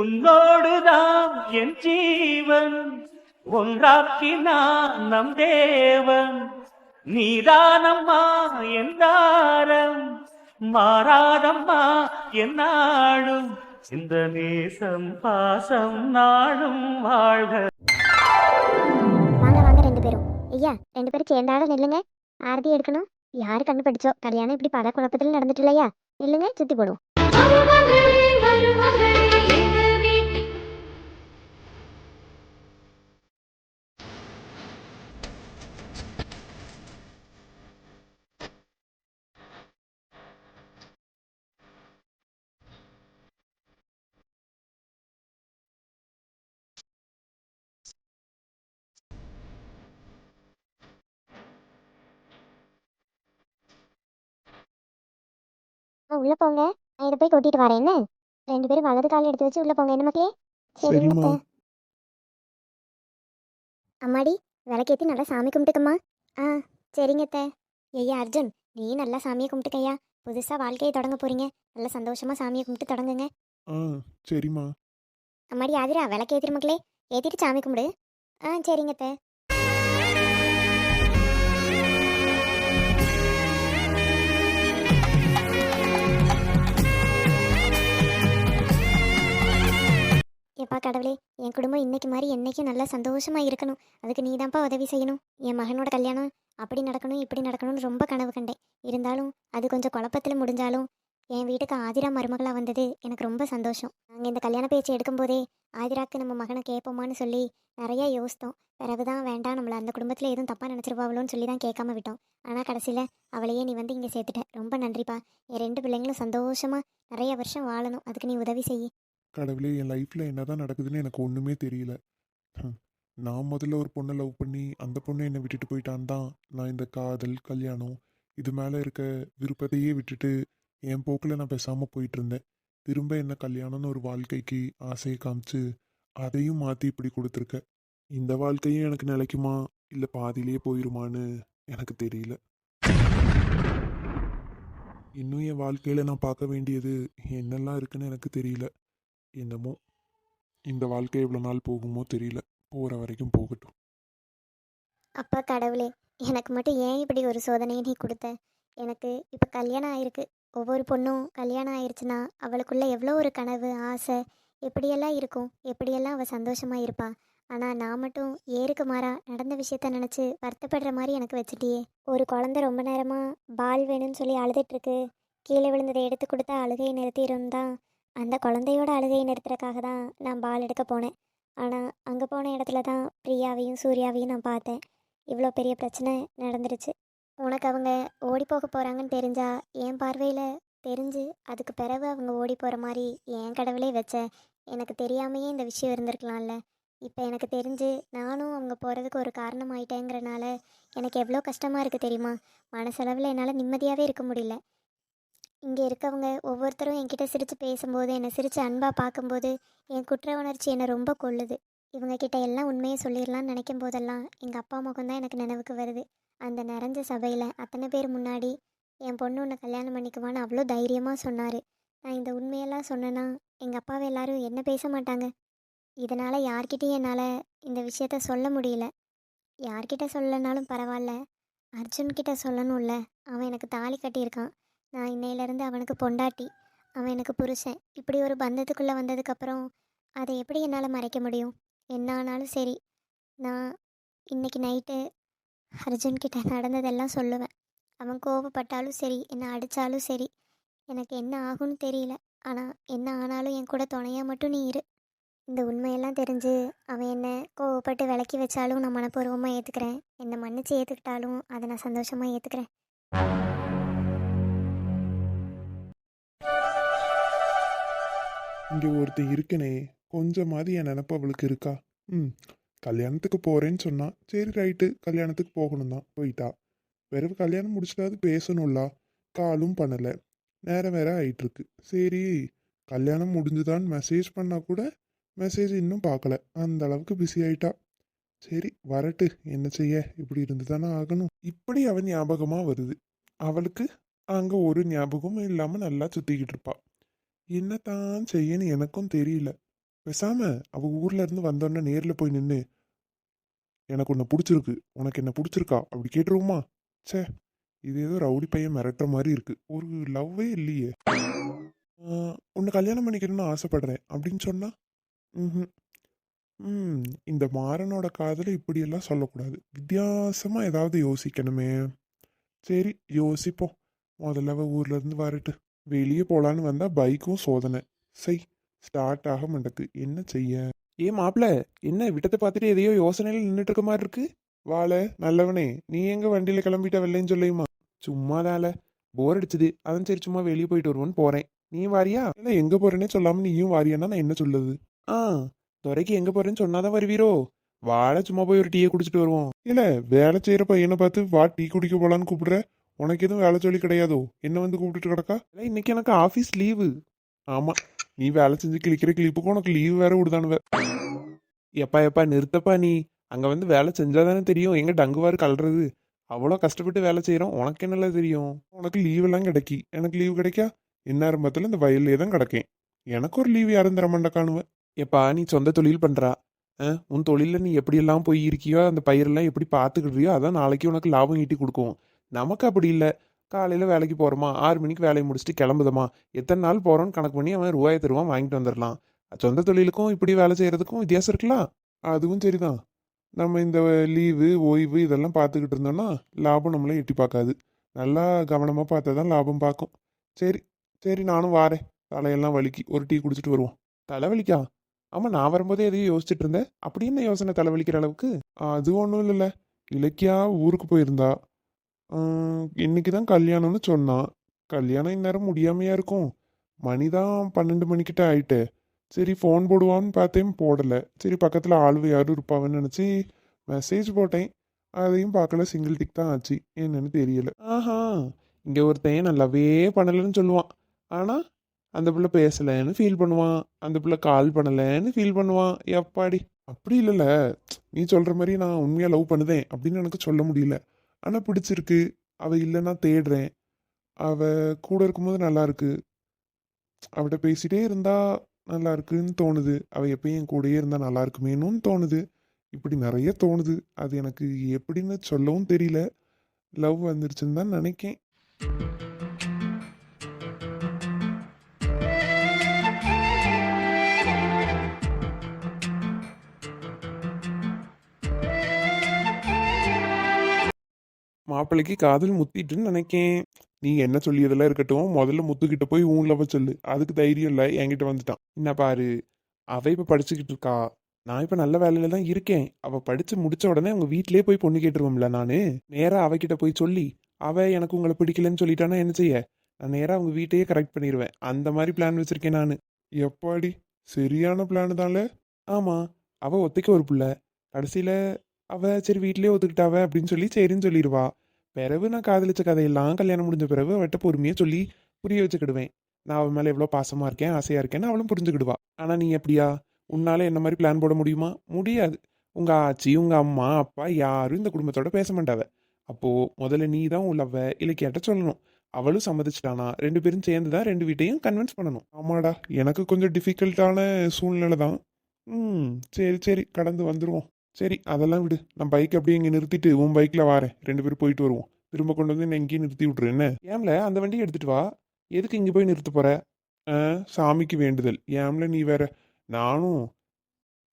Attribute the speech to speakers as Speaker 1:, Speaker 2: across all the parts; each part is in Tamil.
Speaker 1: உன்னோடுதான் என் ஜீவன். ஒன்றாக்கினான் நம் தேவன். நீதானம்மா என்றாரம் மாறாதம்மா என் இந்த நேசம் பாசம் நாடும் வாழ்க.
Speaker 2: வாங்க வாங்க ரெண்டு பேரும். ஐயா ரெண்டு பேரும் சேர்ந்தாட நில்லுங்க. ஆரதி எடுக்கணும். யாரு கண்டுபிடிச்சோ கல்யாணம் இப்படி பல குழப்பத்தில் நடந்துட்டு இல்லையா? நில்லுங்க சுத்தி போடுவோம். உள்ள போங்க. நான் இதை போய் கொட்டிட்டு வரேன் என்ன? ரெண்டு பேரும் வலது கால் எடுத்து வச்சு உள்ள போங்க என்ன மக்களே? சரிங்க
Speaker 3: சரிம்மா.
Speaker 2: அத்தை. அம்மாடி விளக்கேத்தி நல்லா சாமி கும்பிட்டுக்கம்மா. ஆ சரிங்க அத்தை. ஐயா அர்ஜுன் நீ நல்லா சாமியை கும்பிட்டுக்கய்யா புதுசா வாழ்க்கையை தொடங்க போறீங்க. நல்லா சந்தோஷமா சாமியை கும்பிட்டு தொடங்குங்க.
Speaker 3: ஆ சரிம்மா.
Speaker 2: அம்மாடி ஆதிரா விளக்கேத்திரு மக்களே. ஏத்திட்டு சாமி கும்பிடு. ஆ சரிங்க அத்தை. எப்பா கடவுளே என் குடும்பம் இன்னைக்கு மாதிரி என்னைக்கும் நல்லா சந்தோஷமா இருக்கணும். அதுக்கு நீ தான்ப்பா உதவி செய்யணும். என் மகனோட கல்யாணம் அப்படி நடக்கணும் இப்படி நடக்கணும்னு ரொம்ப கனவு கண்டேன். இருந்தாலும் அது கொஞ்சம் குழப்பத்தில் முடிஞ்சாலும் என் வீட்டுக்கு ஆதிரா மருமகளாக வந்தது எனக்கு ரொம்ப சந்தோஷம். நாங்கள் இந்த கல்யாண பேச்சு எடுக்கும்போதே ஆதிராக்கு நம்ம மகனை கேட்போமான்னு சொல்லி நிறைய யோசித்தோம். பிறகுதான் வேண்டாம் நம்மளை அந்த குடும்பத்தில் எதுவும் தப்பாக நினச்சிருவாங்களோன்னு சொல்லி தான் கேட்காம விட்டோம். ஆனால் கடைசியில் அவளையே நீ வந்து இங்கே சேர்த்துட்ட. ரொம்ப நன்றிப்பா. என் ரெண்டு பிள்ளைங்களும் சந்தோஷமாக நிறைய வருஷம் வாழணும். அதுக்கு நீ உதவி செய்
Speaker 3: கடவுளே என் லைஃப்பில் என்னதான் நடக்குதுன்னு எனக்கு ஒன்றுமே தெரியல. நான் முதல்ல ஒரு பொண்ணை லவ் பண்ணி அந்த பொண்ணை என்னை விட்டுட்டு போயிட்டான் தான் நான் இந்த காதல் கல்யாணம் இது மேலே இருக்க விருப்பத்தையே விட்டுட்டு என் போக்கில் நான் பேசாமல் போயிட்டு இருந்தேன் திரும்ப என்ன கல்யாணம்னு ஒரு வாழ்க்கைக்கு ஆசையை காமிச்சு அதையும் மாற்றி இப்படி கொடுத்துருக்க. இந்த வாழ்க்கையும் எனக்கு நிலைக்குமா? இல்லை பாதியிலேயே போயிருமான்னு எனக்கு தெரியல. இன்னும் என் வாழ்க்கையில் நான் பார்க்க வேண்டியது என்னெல்லாம் இருக்குன்னு எனக்கு தெரியல. என்னமோ இந்த வாழ்க்கை எவ்வளோ நாள் போகுமோ தெரியல. போகிற வரைக்கும் போகட்டும்.
Speaker 2: அப்பா கடவுளே எனக்கு மட்டும் ஏன் இப்படி ஒரு சோதனையை நீ கொடுத்த? எனக்கு இப்போ கல்யாணம் ஆயிருக்கு. ஒவ்வொரு பொண்ணும் கல்யாணம் ஆயிருச்சுன்னா அவளுக்குள்ளே எவ்வளோ ஒரு கனவு ஆசை எப்படியெல்லாம் இருக்கும் எப்படியெல்லாம் அவள் சந்தோஷமாக இருப்பாள் ஆனால் நான் மட்டும் ஏருக்கு மாறா நடந்த விஷயத்த நினச்சி வருத்தப்படுற மாதிரி எனக்கு வச்சுட்டியே. ஒரு குழந்தை ரொம்ப நேரமாக பால் வேணும்னு சொல்லி அழுதுட்டுருக்கு கீழே விழுந்ததை எடுத்து கொடுத்தா அழுகையை நிறுத்தியிருந்தா அந்த குழந்தையோட அழுகையை நிறுத்துறதுக்காக தான் நான் பால் எடுக்க போனேன். ஆனால் அங்கே போன இடத்துல தான் பிரியாவையும் சூர்யாவையும் நான் பார்த்தேன். இவ்வளோ பெரிய பிரச்சனை நடந்துருச்சு உனக்கு அவங்க ஓடி போக போகிறாங்கன்னு தெரிஞ்சா என் பார்வையில் தெரிஞ்சு அதுக்கு பிறகு அவங்க ஓடி போகிற மாதிரி என் கடவுளே வச்ச எனக்கு தெரியாமையே இந்த விஷயம் இருந்திருக்கலாம்ல. இப்போ எனக்கு தெரிஞ்சு நானும் அவங்க போகிறதுக்கு ஒரு காரணம் ஆயிட்டேங்கிறனால எனக்கு எவ்வளோ கஷ்டமாக இருக்குது தெரியுமா? மனசளவில் என்னால் நிம்மதியாகவே இருக்க முடியல. இங்கே இருக்கவங்க ஒவ்வொருத்தரும் என்கிட்ட சிரித்து பேசும்போது என்னை சிரித்து அன்பாக பார்க்கும்போது என் குற்ற உணர்ச்சி என்னை ரொம்ப கொள்ளுது. இவங்க கிட்ட எல்லாம் உண்மையை சொல்லிடலாம்னு நினைக்கும் போதெல்லாம் எங்கள் அப்பா முகம் தான் எனக்கு நினைவுக்கு வருது. அந்த நிறைஞ்ச சபையில் அத்தனை பேர் முன்னாடி என் பொண்ணு உன்னை கல்யாணம் பண்ணிக்குவான்னு அவ்வளோ தைரியமாக சொன்னார். நான் இந்த உண்மையெல்லாம் சொன்னேன்னா எங்கள் அப்பாவை எல்லாரும் என்ன பேச மாட்டாங்க? இதனால் யார்கிட்டையும் என்னால் இந்த விஷயத்த சொல்ல முடியல. யார்கிட்ட சொல்லனாலும் பரவாயில்ல. அர்ஜுன் கிட்ட சொல்லணும்ல. அவன் எனக்கு தாலி கட்டியிருக்கான். நான் இன்னையிலேருந்து அவனுக்கு பொண்டாட்டி. அவன் எனக்கு புருஷன். இப்படி ஒரு பந்தத்துக்குள்ளே வந்ததுக்கப்புறம் அதை எப்படி என்னால் மறைக்க முடியும்? என்ன ஆனாலும் சரி நான் இன்னைக்கு நைட்டு அர்ஜுன்கிட்ட நடந்ததெல்லாம் சொல்லுவேன். அவன் கோவப்பட்டாலும் சரி என்னை அடித்தாலும் சரி எனக்கு என்ன ஆகும்னு தெரியல. ஆனால் என்ன ஆனாலும் என் கூட துணையாக மட்டும் நீ இரு. இந்த உண்மையெல்லாம் தெரிஞ்சு அவன் என்னை கோவப்பட்டு விளக்கி வச்சாலும் நான் மனப்பூர்வமாக ஏற்றுக்கிறேன் என்னை மன்னிச்சு ஏற்றுக்கிட்டாலும் அதை நான் சந்தோஷமாக ஏற்றுக்கிறேன்
Speaker 3: இங்கே ஒருத்தன் இருக்கனே கொஞ்சமாவது என் நினப்பு அவளுக்கு இருக்கா? ம் கல்யாணத்துக்கு போகிறேன்னு சொன்னால் சரி ரைட்டு கல்யாணத்துக்கு போகணும் தான் போயிட்டா. பிறகு கல்யாணம் முடிச்சிட்டாவது பேசணும்ல? காலும் பண்ணலை. நேரம் வேற ஆயிட்டுருக்கு. சரி கல்யாணம் முடிஞ்சுதான்னு மெசேஜ் பண்ணால் கூட மெசேஜ் இன்னும் பார்க்கல அந்த அளவுக்கு பிஸி ஆயிட்டா. சரி வரட்டு என்ன செய்ய? இப்படி இருந்து தானே ஆகணும். இப்படி அவன் ஞாபகமாக வருது. அவளுக்கு அங்கே ஒரு ஞாபகமும் இல்லாமல் நல்லா சுற்றிக்கிட்டு இருப்பாள் என்னத்தான் செய்யன்னு எனக்கும் தெரியல. பேசாம அவ ஊர்ல இருந்து வந்தோடனே நேர்ல போய் நின்று எனக்கு உன்னை பிடிச்சிருக்கு. உனக்கு என்ன பிடிச்சிருக்கா? அப்படி கேட்டுருவோமா? ச்சே இது ஏதோ ரவுடி பையன் மிரட்டுற மாதிரி இருக்கு. ஒரு லவ்வே இல்லையே. உன்னை கல்யாணம் பண்ணிக்கணும்னு ஆசைப்படுறேன். அப்படின்னு சொன்னா ம்ஹும். ம் இந்த மாறனோட காதல இப்படியெல்லாம் சொல்லக்கூடாது. வித்தியாசமா ஏதாவது யோசிக்கணுமே. சரி யோசிப்போம். முதல்ல அவ ஊர்ல இருந்து வரட்டு. வெளியே போகலான்னு வந்தால் பைக்கும் சோதனை. சை ஸ்டார்ட் ஆக மாட்டேக்கு. என்ன செய்ய? ஏ மாப்பிள என்ன விட்டத்தை பார்த்துட்டு எதையோ யோசனையில் நின்றுட்டு இருக்க மாதிரி இருக்கு வாழ நல்லவனே நீ எங்க வண்டியில கிளம்பிட்ட வெள்ளைன்னு சொல்லியுமா? சும்மாதால. போர் அடிச்சுது. அதான் சரி சும்மா வெளியே போயிட்டு வருவோன்னு போறேன். நீ வாரியா? இல்ல எங்க போறேன்னே சொல்லாம நீயும் வாரியானா நான் என்ன சொல்லுது? ஆ துறைக்கு எங்க போறேன்னு சொன்னாதான் வருவீரோ? வாழ சும்மா போய் ஒரு டீயை குடிச்சிட்டு வருவோம். இல்ல வேலை செய்யற பையனை பார்த்து வா டீ குடிக்க போலான்னு கூப்பிடுற? உனக்கு எதுவும் வேலை சொல்லி கிடையாதோ? என்ன வந்து கூப்பிட்டுட்டு கிடக்கா? இன்னைக்கு எனக்கு ஆஃபீஸ் லீவு ஆமா நீ வேலை செஞ்சு கிழிக்கிற கிளிப்புக்கு உனக்கு லீவு வேற விடுதானுவ. எப்பா எப்பா நிறுத்தப்பா நீ. அங்க வந்து வேலை செஞ்சாதானே தெரியும். எங்க டங்குவாரு கலறது? அவ்வளோ கஷ்டப்பட்டு வேலை செய்கிறோம் உனக்கு என்னல தெரியும்? உனக்கு லீவ் எல்லாம் கிடைக்கி. எனக்கு லீவு கிடைக்கா? எந்நேரம் பார்த்தாலும் இந்த வயல்லே தான் கிடக்கேன். எனக்கு ஒரு லீவ் யாரும் தர மாட்டா காணுவேன் எப்பா நீ சொந்த தொழில் பண்ணுறா உன் தொழிலில் நீ எப்படியெல்லாம் போய் இருக்கியோ அந்த பயிரெல்லாம் எப்படி பார்த்துக்கிறியோ அதான் நாளைக்கு உனக்கு லாபம் ஈட்டி கொடுக்கும். நமக்கு அப்படி இல்லை. காலையில் வேலைக்கு போகிறோமா ஆறு மணிக்கு வேலையை முடிச்சுட்டு கிளம்புதமா? எத்தனை நாள் போகிறோன்னு கணக்கு பண்ணி அவன் ரூபாயை தருவான் வாங்கிட்டு வந்துடலாம். சொந்த தொழிலுக்கும் இப்படி வேலை செய்கிறதுக்கும் வித்தியாசம் இருக்கலாம் அதுவும் சரிதான். நம்ம இந்த லீவு ஓய்வு இதெல்லாம் பார்த்துக்கிட்டு இருந்தோம்னா லாபம் நம்மளே எட்டி பார்க்காது. நல்லா கவனமாக பார்த்தா தான் லாபம் பார்க்கும். சரி சரி நானும் வாரேன். தலையெல்லாம் வலிக்கு. ஒரு டீ குடிச்சிட்டு வருவோம். தலைவலிக்கா? ஆமாம் நான் வரும்போதே எதையும் யோசிச்சுட்டு இருந்தேன். அப்படி என்ன யோசனை தலைவலிக்கிற அளவுக்கு? அது ஒன்றும் இல்லைல்ல. இலக்கியா ஊருக்கு போயிருந்தா. இன்னைக்கு தான் கல்யாணம்னு சொன்னான் கல்யாணம் இந்நேரம் முடியாமையா இருக்கும். மணி தான் பன்னெண்டு மணிக்கிட்ட ஆயிட்டு. சரி ஃபோன் போடுவான்னு பார்த்தேன் போடலை. சரி பக்கத்தில் ஆளு யாரும் இருப்பாவன்னு நினச்சி மெசேஜ் போட்டேன். அதையும் பார்க்கல சிங்கிள் டிக் தான் ஆச்சு. என்னன்னு தெரியல. ஆஹா இங்கே ஒருத்தன் நல்லாவே பண்ணலைன்னு சொல்லுவான். ஆனால் அந்த பிள்ளை பேசலைன்னு ஃபீல் பண்ணுவான். அந்த பிள்ளை கால் பண்ணலைன்னு ஃபீல் பண்ணுவான். எப்பாடி? அப்படி இல்லைல்ல நீ சொல்கிற மாதிரி நான் உண்மையாக லவ் பண்ணுதேன் அப்படின்னு எனக்கு சொல்ல முடியல. ஆனால் பிடிச்சிருக்கு. அவள் இல்லைன்னா தேடுறேன். அவள் கூட இருக்கும்போது நல்லா இருக்கு அவட்ட பேசிட்டே இருந்தா நல்லா இருக்குன்னு தோணுது. அவ எப்பயும் என் கூடயே இருந்தா நல்லா இருக்குமேனும் தோணுது. இப்படி நிறைய தோணுது. அது எனக்கு எப்படின்னு சொல்லவும் தெரியல. லவ் வந்துருச்சுன்னு தான் நினைக்கேன். மாப்பிள்ளைக்கு காதல் முத்திட்டுன்னு நினைக்கேன். நீ என்ன சொல்லியதெல்லாம் இருக்கட்டும் முதல்ல முத்துக்கிட்ட போய் உன் லவ சொல்லு. அதுக்கு தைரியம் இல்லை என்கிட்ட வந்துட்டான். என்ன பாரு அவ இப்போ படிச்சுக்கிட்டு இருக்கா. நான் இப்போ நல்ல வேலையில தான் இருக்கேன். அவள் படித்து முடிச்ச உடனே அவங்க வீட்டிலே போய் பொண்ணு கேட்டுருவோம்ல நான். நேராக அவகிட்ட போய் சொல்லி அவள் எனக்கு உங்களை பிடிக்கலன்னு சொல்லிட்டானா என்ன செய்ய? நான் நேராக அவங்க வீட்டையே கரெக்ட் பண்ணிடுவேன் அந்த மாதிரி பிளான் வச்சுருக்கேன் நான். எப்பாடி சரியான பிளான் தான்ல? ஆமாம் அவள் ஒத்தைக்க ஒரு பிள்ளை. கடைசியில் அவள் சரி வீட்டிலே ஒத்துக்கிட்டாவ அப்படின்னு சொல்லி சரின்னு சொல்லிடுவா. பிறகு நான் காதலிச்ச கதையெல்லாம் கல்யாணம் முடிஞ்ச பிறகு அவட்ட பொறுமையாக சொல்லி புரிய வச்சுக்கிடுவேன். நான் அவன் மேலே எவ்வளோ பாசமாக இருக்கேன் ஆசையாக இருக்கேன்னு அவளும் புரிஞ்சுக்கிடுவா. ஆனால் நீ எப்படியா? உன்னால் என்ன மாதிரி பிளான் போட முடியுமா? முடியாது. உங்கள் ஆச்சி உங்கள் அம்மா அப்பா யாரும் இந்த குடும்பத்தோட பேச மாட்டாவ அப்போது முதல்ல நீ தான் உள்ளவ இலக்கியாட்ட சொல்லணும். அவளும் சம்மதிச்சிட்டானா? ரெண்டு பேரும் சேர்ந்து தான் ரெண்டு வீட்டையும் கன்வின்ஸ் பண்ணணும்? ஆமாடா எனக்கு கொஞ்சம் டிஃபிகல்ட்டான சூழ்நிலை தான் ம் சரி சரி கடந்து வந்துடுவோம் சரி அதெல்லாம் விடு. நான் பைக் அப்படியே இங்கே நிறுத்திட்டு உன் பைக்கில் வாரேன். ரெண்டு பேரும் போயிட்டு வருவோம். திரும்ப கொண்டு வந்து நான் இங்கேயே நிறுத்தி விட்ரு என்ன? ஏம்ல அந்த வண்டியை எடுத்துகிட்டு வா. எதுக்கு இங்கே போய் நிறுத்த போகிற சாமிக்கு வேண்டுதல். ஏம்ல நீ வேற. நானும்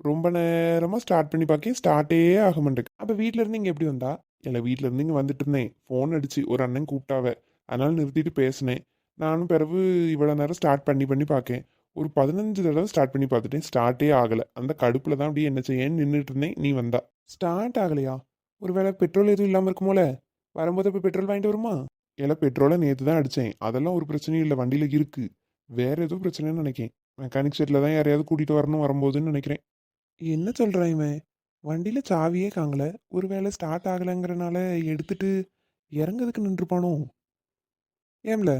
Speaker 3: ரொம்ப நேரமாக ஸ்டார்ட் பண்ணி பார்க்கேன் ஸ்டார்ட்டே ஆக மாட்டேங்க அப்போ வீட்டில் இருந்து இங்கே எப்படி வந்தா? இல்லை வீட்டில் இருந்து இங்கே வந்துட்டு இருந்தேன். ஃபோன் அடிச்சு ஒரு அண்ணன் கூப்பிட்டாவே. அதனால் நிறுத்திட்டு பேசினேன். நானும் பிறகு இவ்வளோ நேரம் ஸ்டார்ட் பண்ணி பண்ணி பார்க்கேன் ஒரு பதினஞ்சு தடவை ஸ்டார்ட் பண்ணி பார்த்துட்டேன். ஸ்டார்ட்டே ஆகலை. அந்த கடுப்பில் தான் அப்படியே என்ன செய்யன்னு நின்றுட்டு இருந்தேன். நீ வந்தா. ஸ்டார்ட் ஆகலையா? ஒருவேளை பெட்ரோல் எதுவும் இல்லாமல் இருக்குமோல? வரும்போது இப்போ பெட்ரோல் வாங்கிட்டு வருமா? இல்லை பெட்ரோலை நேற்று தான் அடித்தேன் அதெல்லாம் ஒரு பிரச்சனையும் இல்லை. வண்டியில் இருக்குது வேறு எதுவும் பிரச்சனைன்னு நினைக்கிறேன். மெக்கானிக் செட்டில் தான் யாரையாவது கூட்டிகிட்டு வரணும் வரும்போதுன்னு நினைக்கிறேன். என்ன சொல்கிறான் இவன்? வண்டியில் சாவியே காங்கல. ஒருவேளை ஸ்டார்ட் ஆகலைங்கிறனால எடுத்துட்டு இறங்குறதுக்கு நின்றுப்பானோ? ஏம்ல?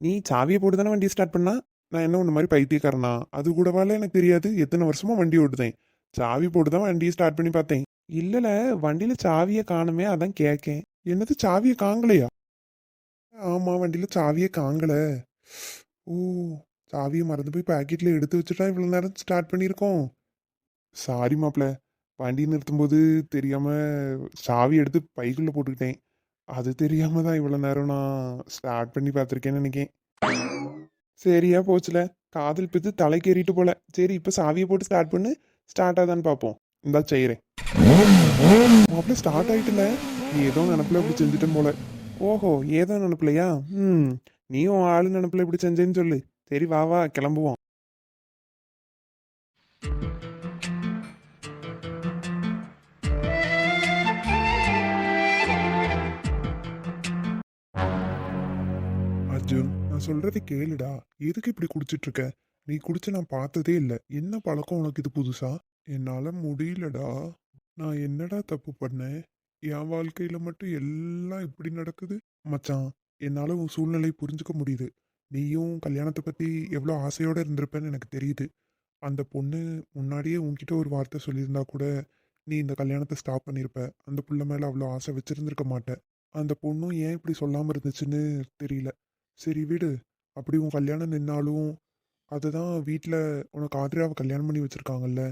Speaker 3: நீ சாவியை போட்டு தானே வண்டியை ஸ்டார்ட் பண்ணா? நான் என்ன ஒன்று மாதிரி பைத்தியக்காரனா? அது கூடவால எனக்கு தெரியாது. எத்தனை வருஷமா வண்டி ஓட்டுதேன். சாவி போட்டு தான் வண்டியை ஸ்டார்ட் பண்ணி பார்த்தேன். இல்லைல வண்டியில் சாவியை காணுமே அதான் கேட்கேன் என்னது சாவியை காங்கலையா? ஆமா வண்டியில் சாவியை காங்கல. ஓ சாவியை மறந்து போய் பாக்கெட்டில் எடுத்து வச்சுட்டா இவ்வளோ நேரம் ஸ்டார்ட் பண்ணியிருக்கோம். சாரி மாப்பிள்ள வண்டி நிறுத்தும்போது தெரியாமல் சாவி எடுத்து பைக்குள்ளே போட்டுக்கிட்டேன். அது தெரியாமல் தான் இவ்வளோ நேரம் நான் ஸ்டார்ட் பண்ணி பார்த்துருக்கேன்னு நினைக்கேன். சரியா போச்சுல. காதல் பித்து தலைக்கேறிட்டு போல. சரி இப்போ சாவியை போட்டு ஸ்டார்ட் பண்ணு. ஸ்டார்ட் ஆகுதான்னு பார்ப்போம் இந்தா செய்கிறேன் மாப்பிள்ள ஸ்டார்ட் ஆயிட்டுல. ஏதோ நினப்பில் இப்படி செஞ்சுட்டேன் போல. ஓஹோ ஏதோ நினப்பிலையா? ம். நீயும் ஆளு நினப்பில் இப்படி செஞ்சேன்னு சொல்லு. சரி வா வா கிளம்புவோம். அர்ஜுன். நான் சொல்றதை கேளுடா. எதுக்கு இப்படி குடிச்சிட்டு இருக்க நீ குடிச்சு நான் பார்த்ததே இல்லை. என்ன பழக்கம் உனக்கு இது புதுசா? என்னால முடியலடா. நான் என்னடா தப்பு பண்ணேன்? என் வாழ்க்கையில மட்டும் எல்லாம் இப்படி நடக்குது? மச்சான் என்னால உன் சூழ்நிலை புரிஞ்சுக்க முடியுது. நீயும் கல்யாணத்தை பத்தி எவ்வளோ ஆசையோட இருந்திருப்பேன்னு எனக்கு தெரியுது. அந்த பொண்ணு முன்னாடியே உன்கிட்ட ஒரு வார்த்தை சொல்லியிருந்தா கூட நீ இந்த கல்யாணத்தை ஸ்டாப் பண்ணியிருப்ப அந்த புள்ள மேலே அவ்வளோ ஆசை வச்சுருந்துருக்க மாட்டேன் அந்த பொண்ணும் ஏன் இப்படி சொல்லாமல் இருந்துச்சுன்னு தெரியல. சரி விடு. அப்படி உன் கல்யாணம் நின்னாலும் அதுதான் வீட்டில் உனக்கு ஆதிராவை கல்யாணம் பண்ணி வச்சுருக்காங்கல்ல.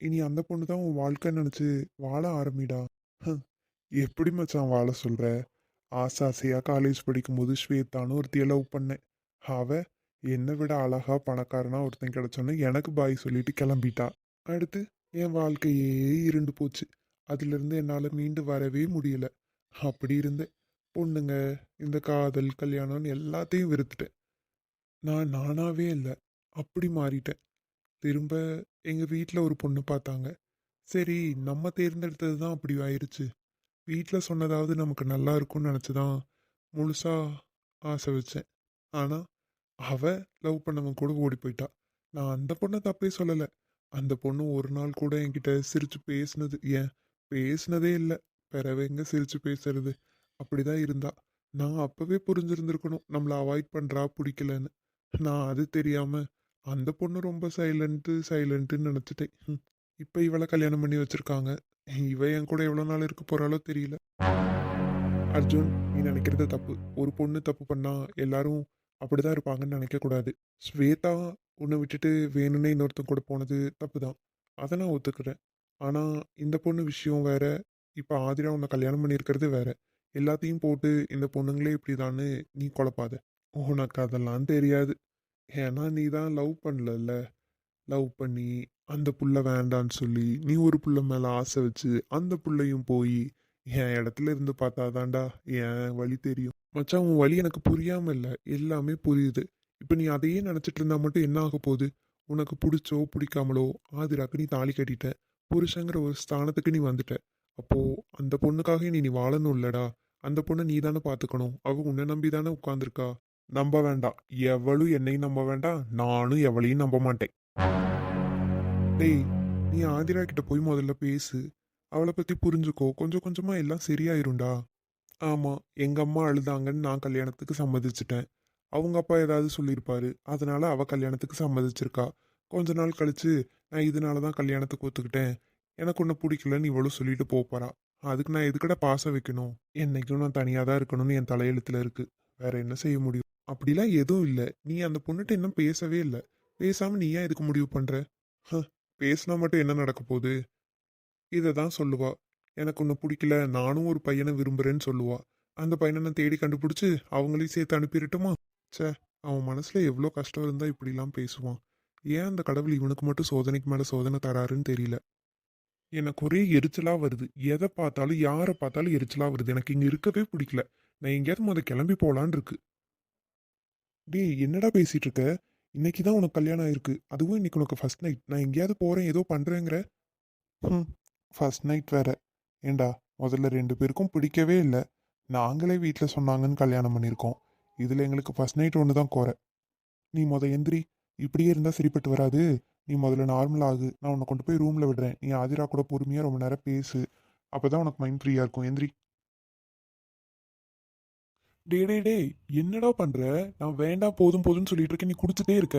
Speaker 3: இனி அந்த பொண்ணு தான் உன் வாழ்க்கை நினச்சி வாழ ஆரம்பிடா. எப்படி மச்சான் வாழ சொல்கிற ஆசை ஆசையாக காலேஜ் படிக்கும்போது ஸ்வேத்தானு ஒருத்திய லவ் பண்ணேன். அவ என்னை விட அழகா பணக்காரனா ஒருத்தன் கிடச்சோன்னு எனக்கு பாய் சொல்லிட்டு கிளம்பிட்டா. அடுத்து என் வாழ்க்கையே இருண்டு போச்சு. அதிலிருந்து என்னால் மீண்டு வரவே முடியல. அப்படி இருந்தேன். பொண்ணுங்க இந்த காதல் கல்யாணம்னு எல்லாத்தையும் வெறுத்துட்டேன். நான் நானாவே இல்லை. அப்படி மாறிட்டேன். திரும்ப எங்கள் வீட்டில் ஒரு பொண்ணு பார்த்தாங்க. சரி நம்ம தேர்ந்தெடுத்தது தான் அப்படி ஆயிருச்சு. வீட்டில் சொன்னதாவது நமக்கு நல்லா இருக்கும்னு நினச்சி தான் முழுசாக ஆசை வச்சேன். ஆனால் அவ லவ் பண்ணவன் கூட ஓடி போயிட்டா. நான் அந்த பொண்ணை தப்பே சொல்லலை. அந்த பொண்ணு ஒரு நாள் கூட என்கிட்ட சிரிச்சு பேசினது. ஏன்? பேசினதே இல்லை. பிறவை எங்கே சிரிச்சு பேசுறது? அப்படிதான் இருந்தா. நான் அப்பவே புரிஞ்சிருந்திருக்கணும். நம்மளை அவாய்ட் பண்ணுறா பிடிக்கலன்னு. நான் அது தெரியாமல் அந்த பொண்ணு ரொம்ப சைலண்ட்டு சைலண்ட்டுன்னு நினச்சிட்டேன். இப்போ இவளை கல்யாணம் பண்ணி வச்சிருக்காங்க. இவ என் கூட எவ்வளோ நாள் இருக்க போகிறாலோ தெரியல. அர்ஜுன் நீ நினைக்கிறது தப்பு. ஒரு பொண்ணு தப்பு பண்ணால் எல்லாரும் அப்படிதான் இருப்பாங்கன்னு நினைக்கக்கூடாது. ஸ்வேதா உன்னை விட்டுட்டு வேணும்னே இன்னொருத்தன் கூட போனது தப்பு தான் அதை நான் ஒத்துக்கிறேன். ஆனால் இந்த பொண்ணு விஷயம் வேற. இப்போ ஆதிரா உன்னை கல்யாணம் பண்ணியிருக்கிறது வேற. எல்லாத்தையும் போட்டு இந்த பொண்ணுங்களே இப்படிதான்னு நீ குழப்பாத. உனக்கு அதெல்லாம் தெரியாது. ஏன்னா நீ தான் லவ் பண்ணலல்ல. லவ் பண்ணி அந்த புள்ள வேண்டான்னு சொல்லி நீ ஒரு புள்ள மேலே ஆசை வச்சு அந்த புள்ளையும் போய் என் இடத்துல இருந்து பார்த்தாதான்டா என் வழி தெரியும். மச்சான் உன் வழி எனக்கு புரியாமல் இல்லை. எல்லாமே புரியுது. இப்போ நீ அதையே நினச்சிட்டு இருந்தா மட்டும் என்ன ஆக போகுது? உனக்கு பிடிச்சோ பிடிக்காமலோ ஆதிராக்கு நீ தாலி கட்டிட்ட. புருஷங்கிற ஒரு ஸ்தானத்துக்கு நீ வந்துட்ட. அப்போது அந்த பொண்ணுக்காக நீ நீ வாழணும் இல்லடா. அந்த பொண்ணை நீ தானே பார்த்துக்கணும். அவ உன்னை நம்பி தானே உட்காந்துருக்கா நம்ப வேண்டாம். எவளும் என்னையும் நம்ப வேண்டாம். நானும் எவளையும் நம்ப மாட்டேன். டேய் நீ ஆதிரா கிட்ட போய் முதல்ல பேசு. அவளை பத்தி புரிஞ்சுக்கோ. கொஞ்சம் கொஞ்சமா எல்லாம் சரியாயிரும்டா. ஆமா எங்க அம்மா அழுதாங்கன்னு நான் கல்யாணத்துக்கு சம்மதிச்சிட்டேன். அவங்க அப்பா ஏதாவது சொல்லியிருப்பாரு. அதனால அவ கல்யாணத்துக்கு சம்மதிச்சிருக்கா. கொஞ்ச நாள் கழிச்சு நான் இதனால தான் கல்யாணத்துக்கு ஒத்துக்கிட்டேன் எனக்கு ஒன்று பிடிக்கலன்னு இவ்வளோ சொல்லிட்டு போப் போறா. அதுக்கு நான் எதுக்கட பாசம் வைக்கணும்? என்னைக்கும் நான் தனியாக தான் இருக்கணும்னு என் தலையெழுத்தில் இருக்கு. வேற என்ன செய்ய முடியும்? அப்படிலாம் எதுவும் இல்லை. நீ அந்த பொண்ணுகிட்ட இன்னும் பேசவே இல்லை. பேசாமல் நீ ஏன் இதுக்கு முடிவு பண்ணுற ஹ, பேசினா மட்டும் என்ன நடக்க போகுது? இதை தான் சொல்லுவா. எனக்கு ஒன்று பிடிக்கல. நானும் ஒரு பையனை விரும்புகிறேன்னு சொல்லுவா. அந்த பையனை நான் தேடி கண்டுபிடிச்சி அவங்களையும் சேர்த்து அனுப்பிடட்டுமா? ச்சே அவன் மனசில் எவ்வளோ கஷ்டம் இருந்தால் இப்படிலாம் பேசுவான். ஏன் அந்த கடவுள் இவனுக்கு மட்டும் சோதனைக்கு மேலே சோதனை தராருன்னு தெரியல. எனக்கு ஒரே எரிச்சலாக வருது. எதை பார்த்தாலும் யாரை பார்த்தாலும் எரிச்சலாக வருது. எனக்கு இங்கே இருக்கவே பிடிக்கல. நான் எங்கேயாவது முத கிளம்பி போலான்னு இருக்கு. டேய் என்னடா பேசிகிட்டு இருக்க? இன்னைக்கு தான் உனக்கு கல்யாணம் ஆயிருக்கு. அதுவும் இன்னைக்கு உனக்கு ஃபர்ஸ்ட் நைட் நான் எங்கேயாவது போகிறேன் ஏதோ பண்ணுறேங்கிற ம் ஃபர்ஸ்ட் நைட் வேற. ஏண்டா முதல்ல ரெண்டு பேருக்கும் பிடிக்கவே இல்லை. நாங்களே வீட்டில் சொன்னாங்கன்னு கல்யாணம் பண்ணியிருக்கோம். இதில் எங்களுக்கு ஃபர்ஸ்ட் நைட் ஒன்று தான் குறை நீ முத எந்திரி. இப்படியே இருந்தால் சரிப்பட்டு வராது. நீ முதல்ல நார்மல் ஆகு. நான் உன்னை கொண்டு போய் ரூமில் விடுறேன். நீ ஆதிரா கூட பொறுமையாக ரொம்ப நேரம் பேசு. அப்போ தான் உனக்கு மைண்ட் ஃப்ரீயாக இருக்கும். எந்திரி. டே டே டே என்னடா பண்ணுற நான் வேண்டாம் போதும் போதும்னு சொல்லிட்டு இருக்கேன் நீ குடிச்சிட்டே இருக்க.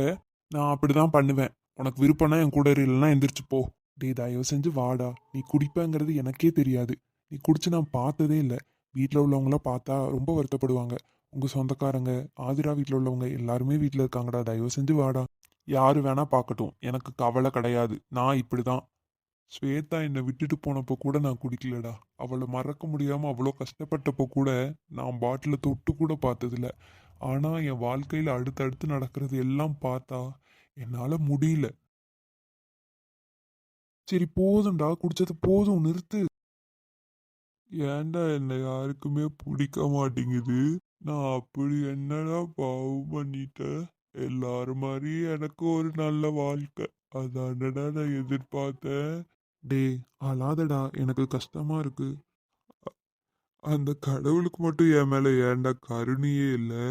Speaker 3: நான் அப்படிதான் பண்ணுவேன். உனக்கு விருப்பம்னா என் கூட இல்லைன்னா எந்திரிச்சு போ. டே தயவு செஞ்சு வாடா. நீ குடிப்பேங்கிறது எனக்கே தெரியாது. நீ குடிச்சு நான் பார்த்ததே இல்லை. வீட்டில் உள்ளவங்களாம் பார்த்தா ரொம்ப வருத்தப்படுவாங்க. உங்கள் சொந்தக்காரங்க ஆதிரா வீட்டில் உள்ளவங்க எல்லாருமே வீட்டில் இருக்காங்கடா. தயவு செஞ்சு வாடா. யாரு வேணா பார்க்கட்டும் எனக்கு கவலை கிடையாது. நான் இப்படிதான். ஸ்வேதா என்னை விட்டுட்டு போனப்போ கூட நான் குடிக்கலடா. அவளை மறக்க முடியாம அவ்வளோ கஷ்டப்பட்டப்போ கூட நான் பாட்டில தொட்டு கூட பார்த்ததில்ல. ஆனா என் வாழ்க்கையில அடுத்தடுத்து நடக்கிறது எல்லாம் பார்த்தா என்னால முடியல. சரி போதும்டா. குடிச்சது போதும். நிறுத்து. ஏன்டா என்னை யாருக்குமே பிடிக்க மாட்டேங்குது? நான் அப்படி என்னடா பாவம் பண்ணிட்டேன்? எல்லாரும் மாதிரி எனக்கு ஒரு நல்ல வாழ்க்கை. அதாண்டடா நான் எதிர்பார்த்தேன்? டேய் அழாதடா எனக்கு கஷ்டமா இருக்கு. அந்த கடவுளுக்கு மட்டும் என் மேல ஏன்டா கருணையே இல்லை?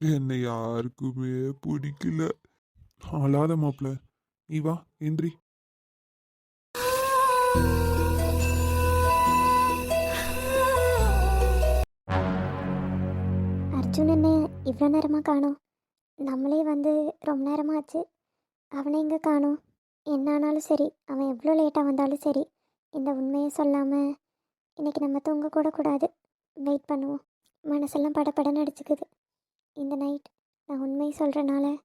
Speaker 3: என்னை யாருக்குமே பிடிக்கல. அழாத மாப்ள நீ வா எந்திரி.
Speaker 2: அர்ஜுன் என்ன இவ்வளோ நேரமாக காணும். நம்மளே வந்து ரொம்ப நேரமாச்சு. அவனை எங்கே காணோம்? என்ன ஆனாலும் சரி அவன் எவ்வளோ லேட்டாக வந்தாலும் சரி இந்த உண்மையை சொல்லாமல் இன்றைக்கி நம்ம தூங்க கூட கூடாது. வெயிட் பண்ணுவோம். மனசெல்லாம் படபடன்னு அடிச்சுக்குது. இந்த நைட் நான் உண்மையை சொல்கிறனால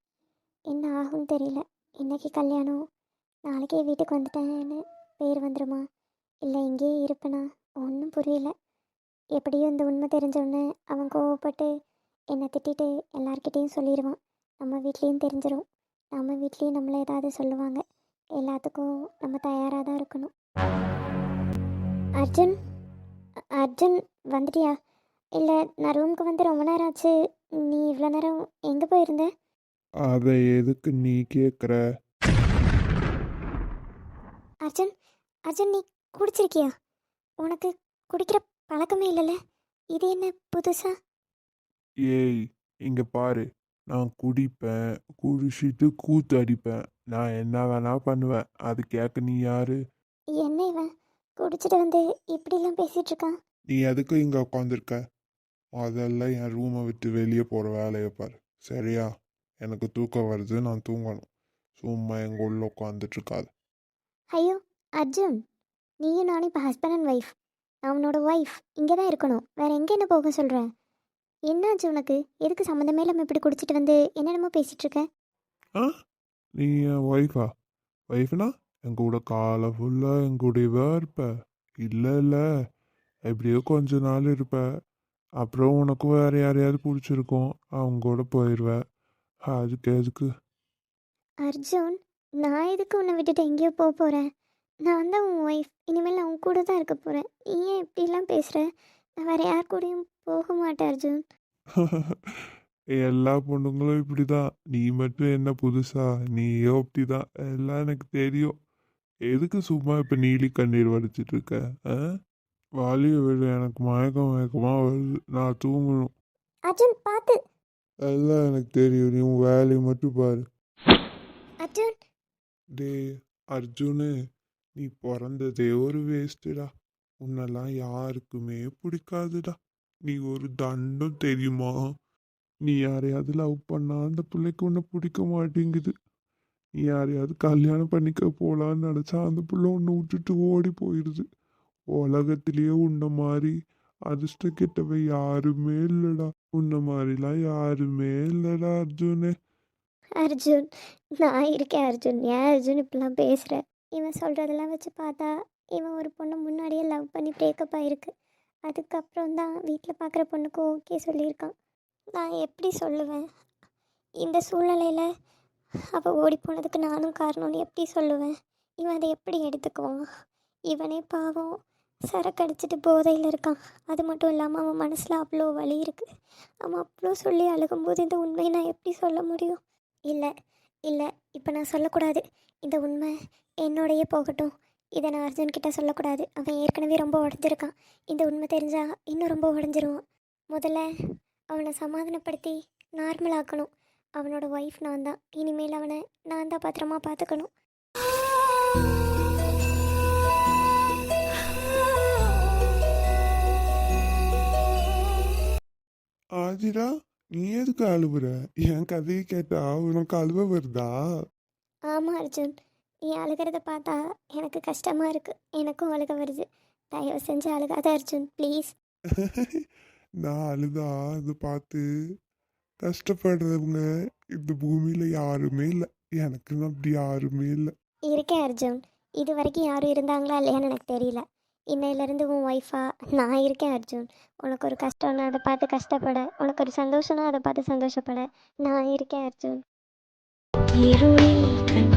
Speaker 2: என்ன ஆகும்னு தெரியல. இன்றைக்கி கல்யாணம். நாளைக்கே வீட்டுக்கு வந்துட்டேன்னு பேர் வந்துருமா? இல்லை இங்கேயே இருப்பேனா? ஒன்றும் புரியல. எப்படியும் இந்த உண்மை தெரிஞ்சோடனே அவன் கோவப்பட்டு என்னை திட்டிட்டு எல்லார்கிட்டேயும் சொல்லிடுவான் நம்ம வீட்லேயும் தெரிஞ்சிடும் நம்ம வீட்லேயும் நம்மளை ஏதாவது சொல்லுவாங்க. எல்லாத்துக்கும் நம்ம தயாராக தான் இருக்கணும். அர்ஜுன் அர்ஜுன் வந்துட்டியா? இல்லை நான் ரூமுக்கு வந்து ரொம்ப நேரம் ஆச்சு. நீ இவ்வளோ நேரம் எங்கே போயிருந்த?
Speaker 3: அதை எதுக்கு நீ கேட்குற
Speaker 2: அர்ஜுன் அர்ஜுன் நீ குடிச்சிருக்கியா? உனக்கு குடிக்கிற பழக்கமே இல்லைல்ல இது என்ன புதுசா?
Speaker 3: ஏய் இங்க பாரு. நான் குடிப்பேன் குடிச்சிட்டு கூத்து அடிப்பேன். நான் என்ன வேணா பண்ணுவேன். அது கேட்க நீ யாரு?
Speaker 2: என்ன இவன்? குடிச்சிட்டு வந்து இப்படிலாம் பேசிட்டு இருக்கான்.
Speaker 3: நீ எதுக்கு இங்க உட்காந்துருக்க முதல்ல என் ரூமை விட்டு வெளியே போற வேலையை பாரு. சரியா? எனக்கு தூக்கம் வருது நான் தூங்கணும். சும்மா எங்க உள்ள உட்காந்துட்டு இருக்காது.
Speaker 2: ஐயோ அர்ஜுன். நீயும் நானும் இப்போ ஹஸ்பண்ட் அண்ட் ஒய்ஃப் அவனோட ஒய்ஃப் இங்கே தான் இருக்கணும். வேற எங்கே என்ன போக சொல்கிற என்னாச்சு உனக்கு? எதுக்கு சம்மந்தமே இல்லாமல் இப்படி குடிச்சிட்டு வந்து என்னென்னமோ பேசிட்டு இருக்க
Speaker 3: ஆ? நீ என் ஒய்ஃபா ஒய்ஃப்னா என் கூட காலை ஃபுல்லாக என் கூடவே இருப்ப. இல்லை இல்லை. எப்படியோ கொஞ்ச நாள் இருப்ப. அப்புறம் உனக்கும் வேற யாரையாவது பிடிச்சிருக்கும். அவங்க கூட போயிடுவேன் அதுக்கு எதுக்கு?
Speaker 2: அர்ஜுன் நான் எதுக்கு உன்னை விட்டுட்டு எங்கேயோ போக போகிறேன் நான் தான் உன் ஒய்ஃப் இனிமேல் நான் உன் கூட தான் இருக்க போகிறேன் நீ ஏன் இப்படிலாம் பேசுகிற நான் வேற யார் கூடயும் போக மாட்டேன் அர்ஜுன்
Speaker 3: எல்லா பொண்ணுங்களும் இப்படிதான். நீ மட்டும் என்ன புதுசா? நீயோ அப்படிதான். எல்லாம் எனக்கு தெரியும். எதுக்கு சும்மா இப்ப நீலி கண்ணீர் வடிச்சிட்டு இருக்க? ஆ? வாலிய விட எனக்கு மயக்கம் மயக்கமா வருது. நான் தூங்கணும்.
Speaker 2: அர்ஜுன் பார்த்து
Speaker 3: எல்லாம் எனக்கு தெரியும். நீ உன் வேலையை மட்டும் பாரு.
Speaker 2: அர்ஜுன்.
Speaker 3: டேய் அர்ஜுனு நீ பிறந்ததே ஒரு வேஸ்ட்டுடா உன்னெல்லாம் யாருக்குமே பிடிக்காதுடா. நீ ஒரு தண்டம் தெரியுமா? நீ யாரையாவது லவ் பண்ணா அந்த பிள்ளைக்கு ஒன்றை பிடிக்க மாட்டேங்குது. நீ யாரையாவது கல்யாணம் பண்ணிக்க போகலான்னு நினச்சா அந்த பிள்ளை ஒன்று விட்டுட்டு ஓடி போயிடுது உலகத்திலேயே உன்ன மாதிரி அதிர்ஷ்ட கெட்டவை யாருமே இல்லைடா. உன்ன மாதிரிலாம் யாருமே இல்லைடா அர்ஜுனு.
Speaker 2: அர்ஜுன் நான் இருக்கேன் அர்ஜுன். ஏன் அர்ஜுன் இப்படிலாம் பேசுகிறேன் இவன் சொல்கிறதெல்லாம் வச்சு பார்த்தா இவன் ஒரு பொண்ணை முன்னாடியே லவ் பண்ணி பிரேக்கப் ஆயிருக்கு. அதுக்கப்புறம் தான் வீட்டில் பார்க்குற பொண்ணுக்கு ஓகே சொல்லியிருக்கான். நான் எப்படி சொல்லுவேன்? இந்த சூழ்நிலையில் அவள் ஓடி போனதுக்கு நானும் காரணம்னு எப்படி சொல்லுவேன்? இவன் அதை எப்படி எடுத்துக்குவான்? இவனே பாவம் சரக்கு அடிச்சிட்டு போதையில் இருக்கான். அது மட்டும் இல்லாமல் அவன் மனசில் அவ்வளோ வலி இருக்குது அவன் அவ்வளோ சொல்லி அழுகும்போது இந்த உண்மையை நான் எப்படி சொல்ல முடியும்? இல்லை இல்லை இப்போ நான் சொல்லக்கூடாது. இந்த உண்மை என்னோடையே போகட்டும். இதை நான் அர்ஜுன் கிட்ட சொல்லக்கூடாது. அவன் ஏற்கனவே ரொம்ப உடஞ்சிருக்கான். இந்த உண்மை தெரிஞ்சா இன்னும் ரொம்ப உடஞ்சிருவான். முதல்ல அவனை சமாதானப்படுத்தி நார்மல் ஆக்கணும். அவனோட ஒய்ஃப் நான் தான். இனிமேல் அவனை நான் தான் பத்திரமா பார்த்துக்கணும்.
Speaker 3: ஆதிரா நீ எதுக்கு அழுவுற? என் கதையை கேட்டா உனக்கு அழுவ வருதா?
Speaker 2: ஆமாம் அர்ஜுன். நீ அழுகிறத பார்த்தா எனக்கு கஷ்டமாக இருக்குது எனக்கும் அழுக வருது. தயவு செஞ்சு அழுகாத அர்ஜுன். ப்ளீஸ்
Speaker 3: நான் அழுதா? இதை பார்த்து கஷ்டப்படுறவங்க இந்த பூமியில யாருமே இல்லை. எனக்குன்னு அப்படி யாருமே இல்லை.
Speaker 2: இருக்கேன் அர்ஜுன். இது வரைக்கும் யாரும் இருந்தாங்களா இல்லையான்னு எனக்கு தெரியல. இன்னையிலேருந்து உன் ஒய்ஃபா நான் இருக்கேன் அர்ஜுன். உனக்கு ஒரு கஷ்டம்னா அதை பார்த்து கஷ்டப்பட. உனக்கு ஒரு சந்தோஷம்னா அதை பார்த்து சந்தோஷப்பட. நான் இருக்கேன் அர்ஜுன்.
Speaker 4: இருளில்